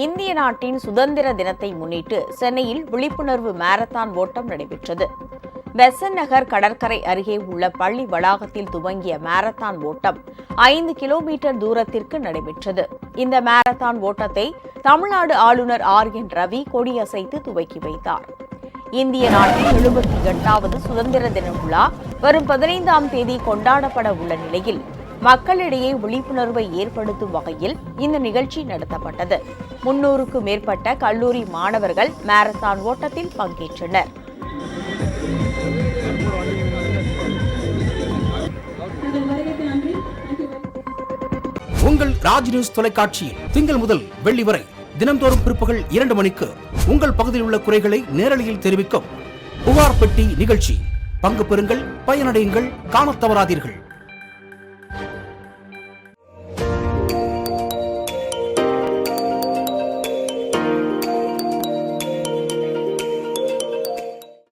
இந்திய நாட்டின் சுதந்திர தினத்தை முன்னிட்டு சென்னையில் விழிப்புணர்வு மாரத்தான் ஓட்டம் நடைபெற்றது. பெசன் நகர் கடற்கரை அருகே உள்ள பள்ளி வளாகத்தில் துவங்கிய மாரத்தான் ஓட்டம் ஐந்து கிலோமீட்டர் தூரத்திற்கு நடைபெற்றது. இந்த மாரத்தான் ஓட்டத்தை தமிழ்நாடு ஆளுநர் ஆர் என் ரவி கொடியசைத்து துவக்கி வைத்தார். இந்திய நாட்டின் எழுபத்தி எட்டாவது சுதந்திர தின விழா வரும் பதினைந்தாம் தேதி கொண்டாடப்பட உள்ள நிலையில் மக்களிடையே விழிப்புணர்வை ஏற்படுத்தும் வகையில் இந்த நிகழ்ச்சி நடத்தப்பட்டது. முன்னூறுக்கும் மேற்பட்ட கல்லூரி மாணவர்கள் மாரத்தான் ஓட்டத்தில் பங்கேற்றனர். உங்கள் ராஜ் நியூஸ் தொலைக்காட்சியில் திங்கள் முதல் வெள்ளி வரை தினம்தோறும் பிற்பகல் இரண்டு மணிக்கு உங்கள் பகுதியில் உள்ள குறைகளை நேரலையில் தெரிவிக்கும் புகார் பெட்டி நிகழ்ச்சி. பங்கு பெறுங்கள் பயனடையுங்கள் காணத் தவறாதீர்கள்.